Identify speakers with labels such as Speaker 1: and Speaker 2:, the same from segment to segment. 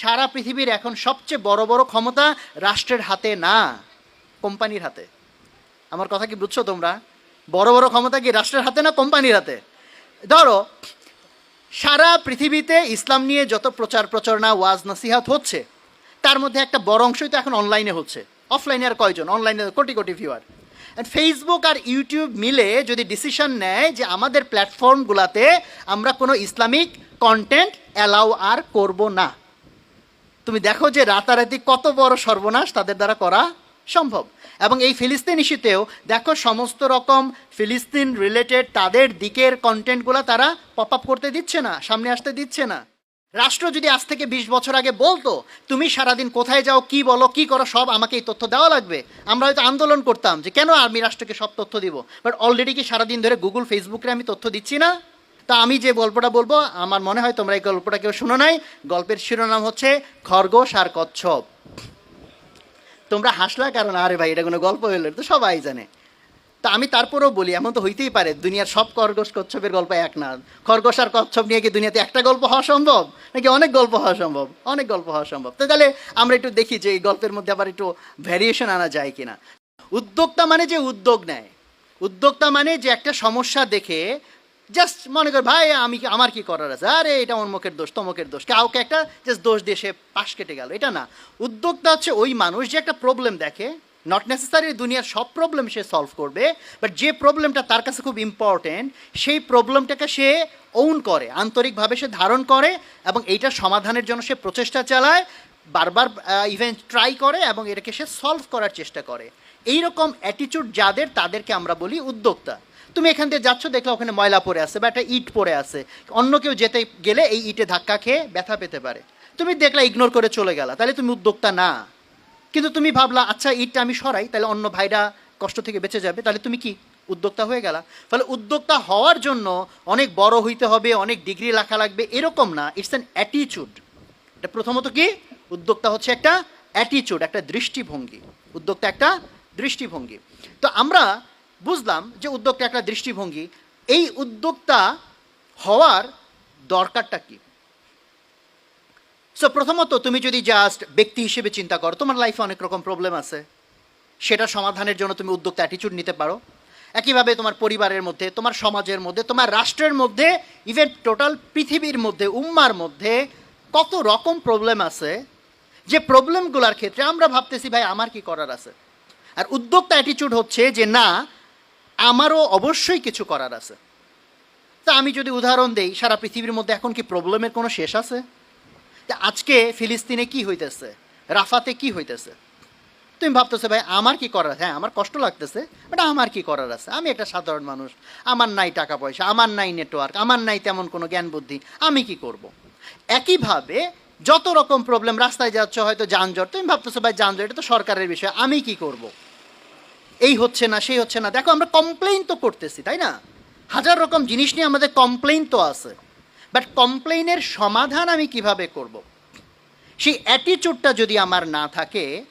Speaker 1: সারা পৃথিবীর এখন সবচেয়ে বড় বড় ক্ষমতা রাষ্ট্রের হাতে না, কোম্পানির হাতে। আমার কথা কি বুঝছ তোমরা? বড় বড় ক্ষমতা কি রাষ্ট্রের হাতে না কোম্পানির হাতে? ধরো, সারা পৃথিবীতে ইসলাম নিয়ে যত প্রচার প্রচারণা ওয়াজ নসিহাত হচ্ছে, তার মধ্যে একটা বড় অংশই তো এখন অনলাইনে হচ্ছে। অফলাইনে আর কয়জন? অনলাইনে কোটি কোটি ভিউয়ার ফেসবুক আর ইউটিউব মিলে যদি ডিসিশন নেয় যে আমাদের প্ল্যাটফর্মগুলোতে আমরা কোনো ইসলামিক কন্টেন্ট অ্যালাউ আর করব না তুমি দেখো যে রাতারাতি কত বড় সর্বনাশ তাদের দ্বারা করা সম্ভব। এবং এই ফিলিস্তিন ইস্যুতেও দেখো সমস্ত রকম ফিলিস্তিন রিলেটেড তাদের দিকের কন্টেন্টগুলো তারা পপ আপ করতে দিচ্ছে না, সামনে আসতে দিচ্ছে না। রাষ্ট্র যদি আজ থেকে বিশ বছর আগে বলতো, তুমি সারাদিন কোথায় যাও, কি বলো, কি করো, সব আমাকে এই তথ্য দেওয়া লাগবে। আমরা হয়তো আন্দোলন করতাম যে, কেন আমি রাষ্ট্রকে সব তথ্য দিব? বাট অলরেডি কি সারাদিন ধরে গুগল ফেসবুকে আমি তথ্য দিচ্ছি না? তা আমি যে গল্পটা বলব, আমার মনে হয় তোমরা এই গল্পটা কেউ শুনো নাই। গল্পের শিরোনাম হচ্ছে খরগোশ আর কচ্ছপ। তোমরা হাসলা কারণ আরে ভাই, এটা কোনো গল্প হইল তো সবাই জানে। তা আমি তারপরেও বলি, এমন তো হইতেই পারে, দুনিয়ার সব খরগোশ কচ্ছপের গল্প এক না। খরগোশ আর কচ্ছপ নিয়ে কি দুনিয়াতে একটা গল্প হওয়া সম্ভব? নাকি অনেক গল্প হওয়া সম্ভব? অনেক গল্প হওয়া সম্ভব। তো তাহলে আমরা একটু দেখি যে এই গল্পের মধ্যে আবার একটু ভ্যারিয়েশন আনা যায় কিনা। উদ্যোক্তা মানে যে উদ্যোগ নেয়। উদ্যোক্তা মানে যে একটা সমস্যা দেখে জাস্ট মনে কর, ভাই, আমি আমার কি করার আছে? আরে, এটা অমুকের দোষ তমকের দোষ। কাউকে একটা জাস্ট দোষ দিয়ে সে পাশ কেটে গেল। এটা না। উদ্যোক্তা হচ্ছে ওই মানুষ যে একটা প্রবলেম দেখে নট নেসেসারি দুনিয়ার সব প্রবলেম সে সলভ করবে বাট যে প্রবলেমটা তার কাছে খুব ইম্পর্টেন্ট সেই প্রবলেমটাকে সে ওন করে, আন্তরিকভাবে সে ধারণ করে এবং এইটার সমাধানের জন্য সে প্রচেষ্টা চালায়, বারবার ইভেন্ট ট্রাই করে এবং এটাকে সে সলভ করার চেষ্টা করে। এই রকম অ্যাটিটিউড যাদের, তাদেরকে আমরা বলি উদ্যোক্তা। তুমি এখান দিয়ে যাচ্ছ, দেখলে ওখানে ময়লা পড়ে আছে বা একটা ইট পড়ে আছে। অন্য কেউ যেতে গেলে এই ইটে ধাক্কা খেয়ে ব্যথা পেতে পারে। তুমি দেখলা ইগনোর করে চলে গেলা, তাহলে তুমি উদ্যোক্তা না। কিন্তু তুমি ভাবলা আচ্ছা ইটটা আমি সরাই, তাহলে অন্য ভাইরা কষ্ট থেকে বেঁচে যাবে, তাহলে তুমি কি উদ্যোক্তা হয়ে গেলা? ফলে উদ্যোক্তা হওয়ার জন্য অনেক বড় হইতে হবে, অনেক ডিগ্রি লেখা লাগবে, এরকম না। ইটস অ্যান অ্যাটিচিউড এটা প্রথমত কি? উদ্যোক্তা হচ্ছে একটা অ্যাটিচিউড একটা দৃষ্টিভঙ্গি। উদ্যোক্তা একটা দৃষ্টিভঙ্গি। তো আমরা বুঝলাম যে উদ্যোক্তা একটা দৃষ্টিভঙ্গি। এই উদ্যোক্তা হওয়ার দরকারটা কি? সো প্রথমত তুমি যদি জাস্ট ব্যক্তি হিসেবে চিন্তা করো, তোমার লাইফে অনেক রকম প্রবলেম আছে। সেটা সমাধানের জন্য তুমি উদ্যোক্তা অ্যাটিচিউড নিতে পারো। একইভাবে তোমার পরিবারের মধ্যে, তোমার সমাজের মধ্যে, তোমার রাষ্ট্রের মধ্যে ইভেন টোটাল পৃথিবীর মধ্যে, উম্মার মধ্যে কত রকম প্রবলেম আছে যে প্রবলেমগুলোর ক্ষেত্রে আমরা ভাবতেছি, ভাই, আমার কি করার আছে? আর উদ্যোক্তা অ্যাটিচিউড হচ্ছে যে, না আমারও অবশ্যই কিছু করার আছে। তা আমি যদি উদাহরণ দেই, সারা পৃথিবীর মধ্যে এখন কি প্রবলেমের কোনো শেষ আছে? তা আজকে ফিলিস্তিনে কি হইতেছে? রাফাতে কি হইতেছে? তুমি ভাবতেছো, ভাই, আমার কি করার? হ্যাঁ আমার কষ্ট লাগতেছে বাট আমার কি করার আছে? আমি একটা সাধারণ মানুষ, আমার নাই টাকা পয়সা, আমার নাই নেটওয়ার্ক আমার নাই তেমন কোনো জ্ঞান বুদ্ধি, আমি কি করব। একইভাবে যত রকম প্রবলেম রাস্তায় যাচ্ছ, হয়তো যানজট, তুমি ভাবতেছো, ভাই, যানজট এটা তো সরকারের বিষয়, আমি কি করব। এই হচ্ছে না, সেই হচ্ছে না। দেখো, আমরা কমপ্লেইন তো করতেছি, তাই না? হাজার রকম জিনিস নিয়ে আমাদের কমপ্লেইন তো আছে। বাট কমপ্লেইনের সমাধান আমি কীভাবে করব। সেই অ্যাটিচিউডটা যদি আমার না থাকে,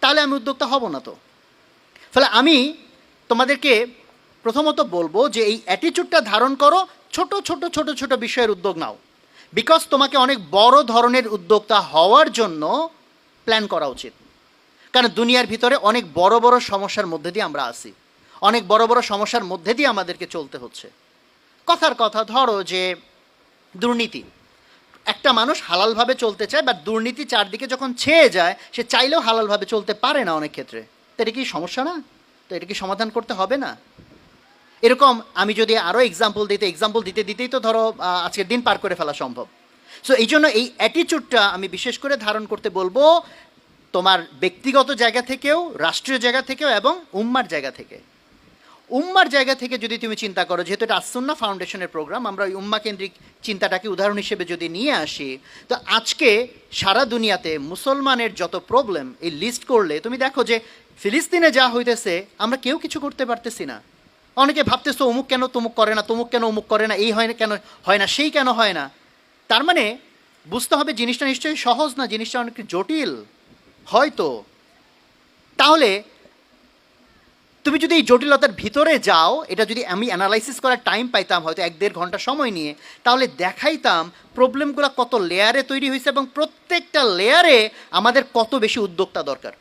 Speaker 1: তাহলে আমি উদ্যোক্তা হব না তো। ফলে আমি তোমাদেরকে প্রথমত বলব যে এই অ্যাটিচিউডটা ধারণ করো, ছোট ছোট ছোট ছোট বিষয়ের উদ্যোগ নাও। বিকজ তোমাকে অনেক বড় ধরনের উদ্যোক্তা হওয়ার জন্য প্ল্যান করা উচিত। কারণ দুনিয়ার ভিতরে অনেক বড় বড় সমস্যার মধ্যে দিয়ে আমরা আসি অনেক বড় বড় সমস্যার মধ্যে দিয়ে আমাদেরকে চলতে হচ্ছে। কথার কথা, ধরো যে দুর্নীতি। একটা মানুষ হালালভাবে চলতে চায় বা দুর্নীতি চারদিকে যখন ছেয়ে যায়, সে চাইলেও হালালভাবে চলতে পারে না অনেক ক্ষেত্রে। তো এটা কি সমস্যা না? তো এটা কি সমাধান করতে হবে না? এরকম আমি যদি আরও এক্সাম্পল দিতে এক্সাম্পল দিতে, দিতেই তো ধরো আজকের দিন পার করে ফেলা সম্ভব। সো এই জন্য এই অ্যাটিচিউডটা আমি বিশেষ করে ধারণ করতে বলব তোমার ব্যক্তিগত জায়গা থেকেও, রাষ্ট্রীয় জায়গা থেকেও এবং উম্মার জায়গা থেকে। উম্মার জায়গা থেকে যদি তুমি চিন্তা করো, যেহেতু এটা আসন্না ফাউন্ডেশনের প্রোগ্রাম, আমরা ওই উম্মা কেন্দ্রিক চিন্তাটাকে উদাহরণ হিসেবে যদি নিয়ে আসি, তো আজকে সারা দুনিয়াতে মুসলমানের যত প্রবলেম এই লিস্ট করলে, তুমি দেখো যে ফিলিস্তিনে যা হইতেছে, আমরা কেউ কিছু করতে পারতেছি না। অনেকে ভাবতেছো, অমুক কেন তমুক করে না, তমুক কেন অমুক করে না, এই হয় না, কেন হয় না, সেই কেন হয় না? তার মানে বুঝতে হবে জিনিসটা নিশ্চয়ই সহজ না, জিনিসটা অনেক জটিল। হয়তো। তাহলে তুমি যদি এই জটিলতার ভিতরে যাও, এটা যদি আমি অ্যানালাইসিস করার টাইম পাইতাম হয়তো এক দেড় ঘণ্টা সময় নিয়ে, তাহলে দেখাইতাম প্রবলেমগুলো কত লেয়ারে তৈরি হয়েছে এবং প্রত্যেকটা লেয়ারে আমাদের কত বেশি উদ্যোক্তা দরকার।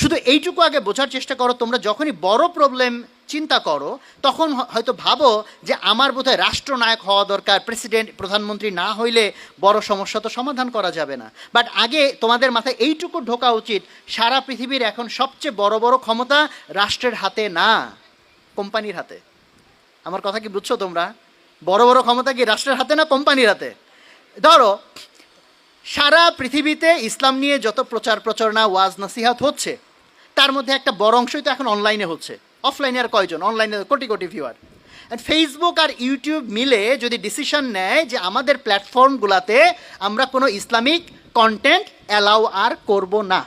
Speaker 1: শুধু এইটুকু আগে বোঝার চেষ্টা করো, তোমরা যখনই বড় প্রবলেম চিন্তা করো, তখন হয়তো ভাবো যে আমার বোধহয় রাষ্ট্রনায়ক হওয়া দরকার, প্রেসিডেন্ট, প্রধানমন্ত্রী না হইলে বড় সমস্যা তো সমাধান করা যাবে না। বাট আগে তোমাদের মাথায় এইটুকু ঢোকা উচিত, সারা পৃথিবীর এখন সবচেয়ে বড় বড় ক্ষমতা রাষ্ট্রের হাতে না, কোম্পানির হাতে। আমার কথা কি বুঝছ তোমরা? বড় বড় ক্ষমতা কি রাষ্ট্রের হাতে না কোম্পানির হাতে? ধরো, সারা পৃথিবীতে ইসলাম নিয়ে যত প্রচার প্রচারণা ওয়াজ নসিহাত হচ্ছে, তার মধ্যে একটা বড় অংশই তো এখন অনলাইনে হচ্ছে। অফলাইনে আর কয়জন? অনলাইনে crore crore viewer and Facebook R YouTube মিলে যদি ডিসিশন নেয় যে আমাদের প্ল্যাটফর্মগুলোতে আমরা কোনো ইসলামিক কন্টেন্ট অ্যালাউ আর করব না।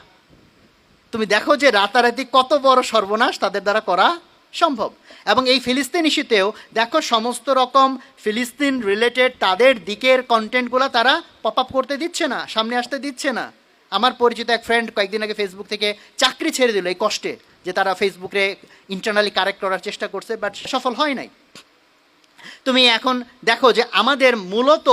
Speaker 1: তুমি দেখো যে রাতারাতি কত বড় সর্বনাশ তাদের দ্বারা করা সম্ভব। এবং এই ফিলিস্তিন ইস্যুতেও দেখো সমস্ত রকম ফিলিস্তিন রিলেটেড তাদের দিকের কন্টেন্টগুলো তারা পপ আপ করতে দিচ্ছে না, সামনে আসতে দিচ্ছে না। আমার পরিচিত এক ফ্রেন্ড কয়েকদিন আগে ফেসবুক থেকে চাকরি ছেড়ে দিল এই কষ্টে। যে তারা ফেসবুকে ইন্টারনালি কারেক্ট করার চেষ্টা করছে বাট সফল হয় নাই। তুমি এখন দেখো যে আমাদের মূলত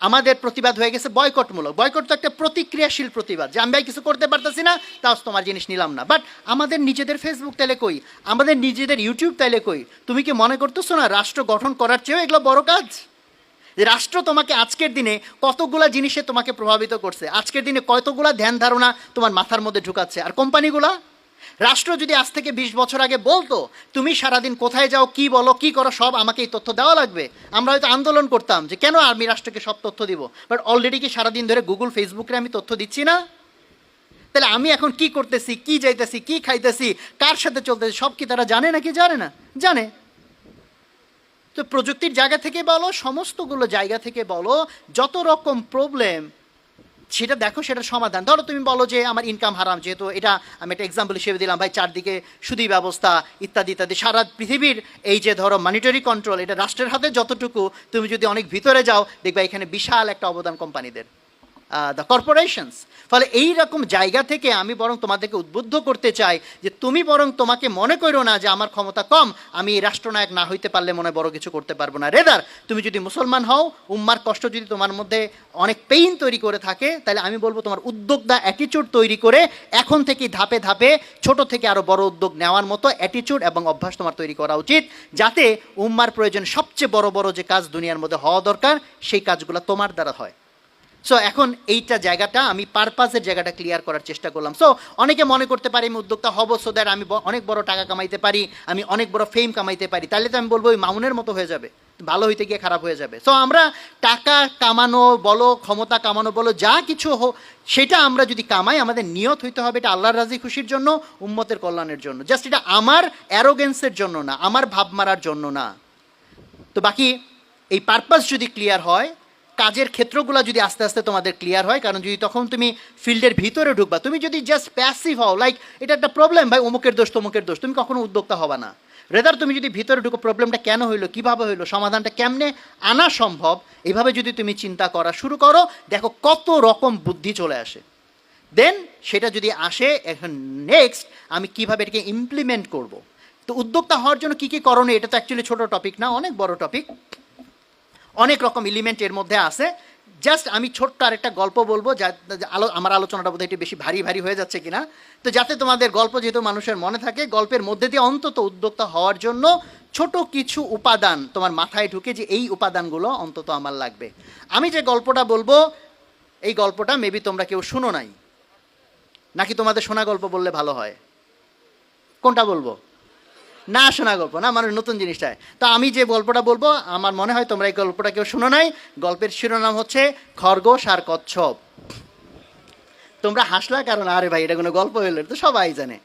Speaker 1: আমাদের প্রতিবাদ হয়ে গেছে বয়কটমূলক। বয়কট তো একটা প্রতিক্রিয়াশীল প্রতিবাদ, যে আমি ভাই কিছু করতে পারতেছি না, তাও তোমার জিনিস নিলাম না। বাট আমাদের নিজেদের ফেসবুক তাইলে কই? আমাদের নিজেদের ইউটিউব তাইলে কই? তুমি কি মনে করতেছো না রাষ্ট্র গঠন করার চেয়েও এগুলো বড় কাজ? যে রাষ্ট্র তোমাকে আজকের দিনে কতগুলা জিনিসে তোমাকে প্রভাবিত করছে? আজকের দিনে কতগুলা ধ্যান ধারণা তোমার মাথার মধ্যে ঢুকাচ্ছে? আর কোম্পানিগুলা? রাষ্ট্র যদি আজ থেকে বিশ বছর আগে বলতো, তুমি সারাদিন কোথায় যাও, কি বলো, কি করো, সব আমাকে এই তথ্য দেওয়া লাগবে। আমরা হয়তো আন্দোলন করতাম যে, কেন আমি রাষ্ট্রকে সব তথ্য দিব? বাট অলরেডি কি সারাদিন ধরে গুগল ফেসবুকে আমি তথ্য দিচ্ছি না? তাহলে আমি এখন কি করতেছি, কি যাইতেছি, কি খাইতেছি, কার সাথে চলতেছি, সব কি তারা জানে নাকি জানে না? জানে। তো প্রযুক্তির জায়গা থেকে বলো, সমস্তগুলো জায়গা থেকে বলো, যত রকম প্রবলেম সেটা দেখো, সেটা সমাধান। ধরো তুমি বলো যে আমার ইনকাম হারাম, যেহেতু এটা আমি একটা এক্সাম্পল হিসেবে দিলাম, ভাই, চারদিকে সুদি ব্যবস্থা, ইত্যাদি ইত্যাদি। সারা পৃথিবীর এই যে ধরো মানিটারি কন্ট্রোল এটা রাষ্ট্রের হাতে যতটুকু, তুমি যদি অনেক ভিতরে যাও, দেখবে এখানে বিশাল একটা অবদান কোম্পানিদের। দ্য কর্পোরেশনস ফলে এই রকম জায়গা থেকে আমি বরং তোমাদেরকে উদ্বুদ্ধ করতে চাই যে তুমি বরং তোমাকে মনে করো না যে আমার ক্ষমতা কম, আমি এই রাষ্ট্রনায়ক না হইতে পারলে মনে বড় কিছু করতে পারব না। রেদার, তুমি যদি মুসলমান হও, উম্মার কষ্ট যদি তোমার মধ্যে অনেক পেইন তৈরি করে থাকে, তাহলে আমি বলব তোমার উদ্যোগদা অ্যাটিচিউড তৈরি করে এখন থেকে ধাপে ধাপে ছোট থেকে আরও বড় উদ্যোগ নেওয়ার মতো অ্যাটিচিউড এবং অভ্যাস তোমার তৈরি করা উচিত, যাতে উম্মার প্রয়োজন সবচেয়ে বড় বড় যে কাজ দুনিয়ার মধ্যে হওয়া দরকার, সেই কাজগুলো তোমার দ্বারা হয়। সো এখন এইটা জায়গাটা আমি পারপাসের জায়গাটা ক্লিয়ার করার চেষ্টা করলাম। সো অনেকে মনে করতে পারি, আমি উদ্যোক্তা হব সো দ্যাট আমি অনেক বড় টাকা কামাইতে পারি, আমি অনেক বড় ফেম কামাইতে পারি। তাহলে তো আমি বলব, ওই মাউনের মতো হয়ে যাবে, ভালো হইতে গিয়ে খারাপ হয়ে যাবে। সো আমরা টাকা কামানো বলো, ক্ষমতা কামানো বলো, যা কিছু হোক, সেটা আমরা যদি কামাই, আমাদের নিয়ত হইতে হবে এটা আল্লাহর রাজি খুশির জন্য, উম্মতের কল্যাণের জন্য। জাস্ট এটা আমার অ্যারোগেন্সের জন্য না, আমার ভাব মারার জন্য না। তো বাকি এই পারপাস যদি ক্লিয়ার হয় কাজের ক্ষেত্রগুলো যদি আস্তে আস্তে তোমাদের ক্লিয়ার হয়, কারণ যদি তখন তুমি ফিল্ডের ভিতরে ঢুকবা, তুমি যদি জাস্ট প্যাসিভ হও লাইক এটা একটা প্রবলেম ভাই, অমুকের দোষ, তমুকের দোষ, তুমি কখনো উদ্যোক্তা হবা না। রেদার তুমি যদি ভিতরে ঢুকো প্রবলেমটা কেন হইল, কীভাবে হইল, সমাধানটা কেমনে আনা সম্ভব, এভাবে যদি তুমি চিন্তা করা শুরু করো, দেখো কত রকম বুদ্ধি চলে আসে। দেন সেটা যদি আসে, এখন নেক্সট আমি কীভাবে এটাকে ইমপ্লিমেন্ট করব। তো উদ্যোক্তা হওয়ার জন্য কী কী করণীয়, এটা তো অ্যাকচুয়ালি ছোট টপিক না, অনেক বড় টপিক অনেক রকম এলিমেন্ট এর মধ্যে আছে। জাস্ট আমি ছোট্ট আরেকটা গল্প বলব, যা আলো, আমার আলোচনাটা বোধহয় একটু বেশি ভারী ভারী হয়ে যাচ্ছে কিনা। তো যাতে তোমাদের গল্প যেহেতু মানুষের মনে থাকে, গল্পের মধ্যে দিয়ে অন্তত উদ্যোক্তা হওয়ার জন্য ছোট কিছু উপাদান তোমার মাথায় ঢুকে যে এই উপাদানগুলো অন্তত আমার লাগবে। আমি যে গল্পটা বলব, এই গল্পটা মেবি তোমরা কেউ শুনো নাই। নাকি তোমাদের শোনা গল্প বললে ভালো হয়? কোনটা বলব? না শোনা গল্প, না মানুষ নতুন জিনিসটা তো আমি যে গল্পটা বলব, আমার মনে হয় তোমরা এই গল্পটা কেউ শুনো নাই। গল্পের শিরোনাম হচ্ছে খরগোশ আর কচ্ছপ। তোমরা হাসলা কারণ, আরে ভাই, এটা কোনো গল্প হইলে তো সবাই জানে।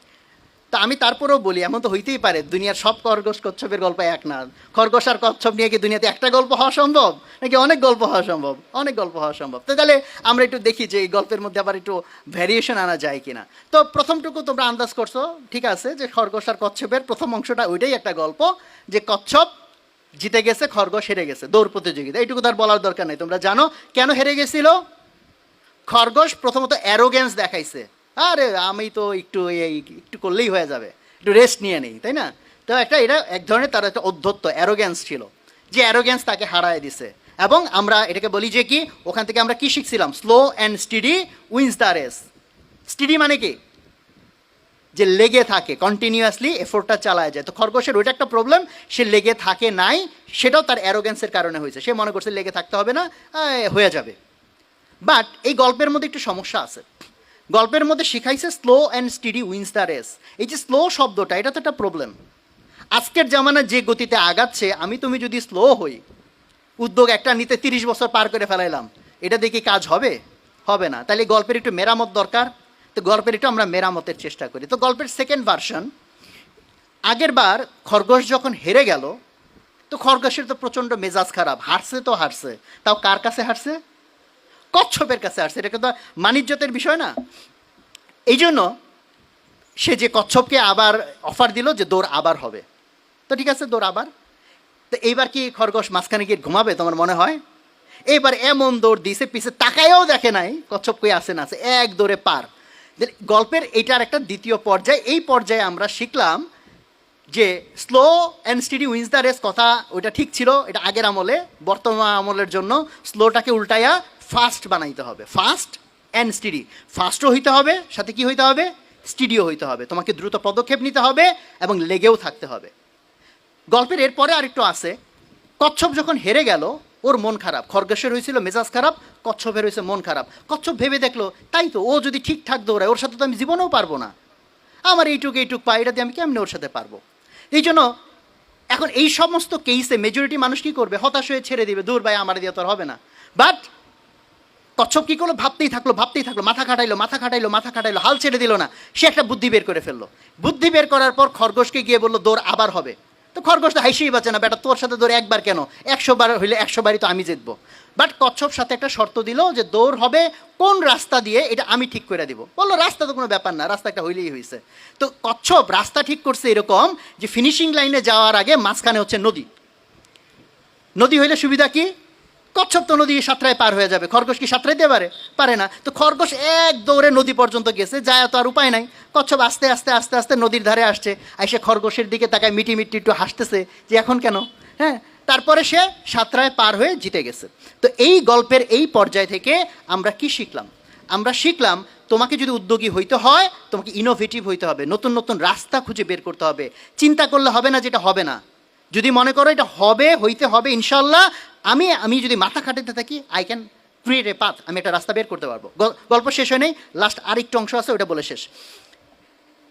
Speaker 1: তা আমি তারপরেও বলি, এমন তো হইতেই পারে, দুনিয়ার সব খরগোশ কচ্ছপের গল্প এক না। খরগোশ আর কচ্ছপ নিয়ে কি দুনিয়াতে একটা গল্প হওয়া সম্ভব? নাকি অনেক গল্প হওয়া সম্ভব? অনেক গল্প হওয়া সম্ভব। তো তাহলে আমরা একটু দেখি যে এই গল্পের মধ্যে আবার একটু ভ্যারিয়েশন আনা যায় কিনা। তো প্রথমটুকু তোমরা আন্দাজ করছ, ঠিক আছে, যে খরগোশ আর কচ্ছপের প্রথম অংশটা ওইটাই একটা গল্প, যে কচ্ছপ জিতে গেছে, খরগোশ হেরে গেছে, দৌড় প্রতিযোগিতা। এইটুকু তার বলার দরকার নেই, তোমরা জানো কেন হেরে গেছিল? খরগোশ প্রথমত অ্যারোগেন্স দেখাইছে। আরে, আমি তো একটু এই একটু করলেই হয়ে যাবে। একটু রেস্ট নিয়ে নেই, তাই না? তো একটা এটা এক ধরনের তার একটা অধ্যত্ত অ্যারোগ্যান্স ছিল, যে অ্যারোগ্যান্স তাকে হারায় দিছে। এবং আমরা এটাকে বলি যে কি, ওখান থেকে আমরা কি শিখছিলাম? Slow and steady wins the race steady মানে কি? যে লেগে থাকে কন্টিনিউয়াসলি এফোর্টটা চালায় যায়। তো খরগোশের ওইটা একটা প্রবলেম সে লেগে থাকে নাই, সেটাও তার অ্যারোগেন্সের কারণে হয়েছে। সে মনে করছে, লেগে থাকতে হবে না হয়ে যাবে। বাট এই গল্পের মধ্যে একটু সমস্যা আছে। গল্পের মধ্যে শিখাইছে slow and steady wins the race এই যে স্লো শব্দটা, এটা তো একটা প্রবলেম আজকের জামানা যে গতিতে আগাচ্ছে, আমি তুমি যদি স্লো হই, উদ্যোগ একটা নিতে তিরিশ বছর পার করে ফেলাইলাম, এটা দেখি কাজ হবে? হবে না। তাহলে গল্পের একটু মেরামত দরকার। তো গল্পের একটু আমরা মেরামতের চেষ্টা করি। তো গল্পের সেকেন্ড ভার্সন আগের বার খরগোশ যখন হেরে গেল, তো খরগোশের তো প্রচণ্ড মেজাজ খারাপ, হারছে তো হারছে। তাও কার কাছে হারছে? কচ্ছপের কাছে হারছে এটা কিন্তু মানিজ্যতের বিষয় না। এই জন্য সে যে কচ্ছপকে আবার অফার দিল যে দৌড় আবার হবে। তো ঠিক আছে, দৌড় আবার। তো এইবার কি খরগোশ মাঝখানে গিয়ে ঘুমাবে তোমার মনে হয়? এইবার এমন দৌড় দিছে, পিছে তাকায়ও দেখে নাই কচ্ছপ কই আসে না আছে, এক দৌড়ে পার। গল্পের এইটার একটা দ্বিতীয় পর্যায়ে, এই পর্যায়ে আমরা শিখলাম যে slow and steady wins the race কথা ওইটা ঠিক ছিল, এটা আগের আমলে, বর্তমান আমলের জন্য স্লোটাকে উল্টাইয়া ফাস্ট বানাইতে হবে। ফাস্ট অ্যান্ড স্টিডি ফাস্টও হইতে হবে, সাথে কি হইতে হবে? স্টিডিও হইতে হবে। তোমাকে দ্রুত পদক্ষেপ নিতে হবে এবং লেগেও থাকতে হবে। গল্পের এরপরে আরেকটু আছে। কচ্ছপ যখন হেরে গেল, ওর মন খারাপ। খরগোশের হয়েছিল মেজাজ খারাপ, কচ্ছপের হয়েছে মন খারাপ। কচ্ছপ ভেবে দেখল, তাই তো, ও যদি ঠিকঠাক দৌড়ায়, ওর সাথে তো আমি জীবনেও পারব না। আমার এইটুক এইটুক পাই এটা দিয়ে আমি কেমনি ওর সাথে পারব? এই জন্য এখন এই সমস্ত কেসে মেজরিটি মানুষ কী করবে? হতাশ হয়ে ছেড়ে দিবে, দূর ভাই, আমার দিয়ে তো হবে না। বাট কচ্ছপ কি করল ভাবতেই থাকল ভাবতেই থাকল, মাথা খাটাইলো মাথা খাটাইলো মাথা খাটাইলো, হাল ছেড়ে দিল না। সে একটা বুদ্ধি বের করে ফেলল। বুদ্ধি বের করার পর খরগোশকে গিয়ে বলল, দৌড় আবার হবে। তো খরগোশ তো হাইসেই বাঁচে না, বেটা, তোর সাথে দৌড় একবার কেন? একশো বার হইলে একশো বারই তো আমি জিতবো। বাট কচ্ছপ সাথে একটা শর্ত দিল যে দৌড় হবে কোন রাস্তা দিয়ে, এটা আমি ঠিক করে দিব। বলল, রাস্তা তো কোনো ব্যাপার না, রাস্তা একটা হইলেই হয়েছে তো কচ্ছপ রাস্তা ঠিক করছে এরকম যে ফিনিশিং লাইনে যাওয়ার আগে মাঝখানে হচ্ছে নদী। নদী হইলে সুবিধা কি? কচ্ছপ তো নদী সাঁতরায় পার হয়ে যাবে। খরগোশ কি সাঁতরাইতে পারে? পারে না। তো খরগোশ এক দৌড়ে নদী পর্যন্ত গেছে, যায় তো আর উপায় নাই। কচ্ছপ আস্তে আস্তে আস্তে আস্তে নদীর ধারে আসছে, এসে খরগোশের দিকে তাকায়, মিটি মিটি একটু হাসতেছে যে এখন কেন? হ্যাঁ? তারপরে সে সাঁতরায় পার হয়ে জিতে গেছে। তো এই গল্পের এই পর্যায় থেকে আমরা কি শিখলাম? আমরা শিখলাম, তোমাকে যদি উদ্যোগী হইতে হয়, তোমাকে ইনোভেটিভ হইতে হবে, নতুন নতুন রাস্তা খুঁজে বের করতে হবে। চিন্তা করলে হবে না যেটা হবে না। যদি মনে করো এটা হবে, হইতে হবে, ইনশাল্লাহ আমি আমি যদি মাথা খাটাতে থাকি I can create a path আমি একটা রাস্তা বের করতে পারব। গল- গল্প শেষ হয় লাস্ট আরেকটু অংশ আছে ওটা বলে শেষ।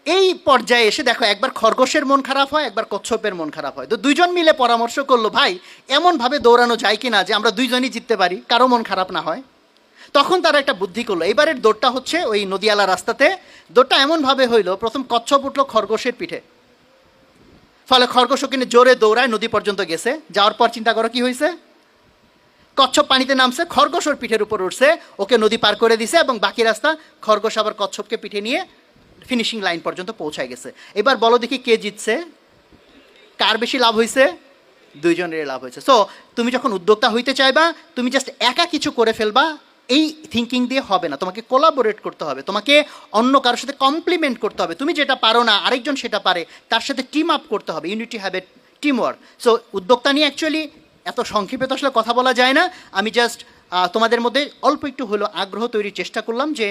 Speaker 1: এই পর্যায়ে এসে দেখো, একবার খরগোশের মন খারাপ হয়, একবার কচ্ছপের মন খারাপ হয়। তো দুইজন মিলে পরামর্শ করল, ভাই, এমনভাবে দৌড়ানো যায় কি না যে আমরা দুইজনই জিততে পারি? কারও মন খারাপ না হয়? তখন তারা একটা বুদ্ধি করল। এবারের দৌড়টা হচ্ছে ওই নদিয়ালা রাস্তাতে। দৌড়টা এমনভাবে হইল, প্রথম কচ্ছপ উঠল খরগোশের পিঠে। ফলে খরগোশ ওখানে জোরে দৌড়ায়, নদী পর্যন্ত গেছে। যাওয়ার পর চিন্তা করো কি হয়েছে কচ্ছপ পানিতে নামছে খরগোশ ওর পিঠের উপর উঠছে, ওকে নদী পার করে দিছে এবং বাকি রাস্তা খরগোশ আবার কচ্ছপকে পিঠে নিয়ে ফিনিশিং লাইন পর্যন্ত পৌঁছায় গেছে। এবার বলো দেখি কে জিতছে, কার বেশি লাভ হয়েছে দুইজনেরই লাভ হয়েছে সো তুমি যখন উদ্যোক্তা হইতে চাইবা, তুমি জাস্ট একা কিছু করে ফেলবা, এই থিঙ্কিং দিয়ে হবে না। তোমাকে কোলাবোরেট করতে হবে, তোমাকে অন্য কারোর সাথে কমপ্লিমেন্ট করতে হবে। তুমি যেটা পারো না, আরেকজন সেটা পারে, তার সাথে টিম আপ করতে হবে। Unity have team work so উদ্যোক্তা নিয়ে অ্যাকচুয়ালি এত সংক্ষেপে তো আসলে কথা বলা যায় না আমি জাস্ট তোমাদের মধ্যে অল্প একটু হলো আগ্রহ তৈরির চেষ্টা করলাম যে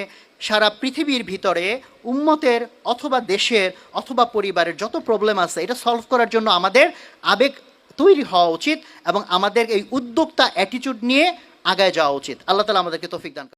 Speaker 1: সারা পৃথিবীর ভিতরে উম্মতের অথবা দেশের অথবা পরিবারের যত প্রবলেম আছে, এটা সলভ করার জন্য আমাদের আবেগ তৈরি হওয়া উচিত এবং আমাদের এই উদ্যোক্তা অ্যাটিচিউড নিয়ে আগায় যাওয়া উচিত আল্লাহ তালা আমাদেরকে তৌফিক দান।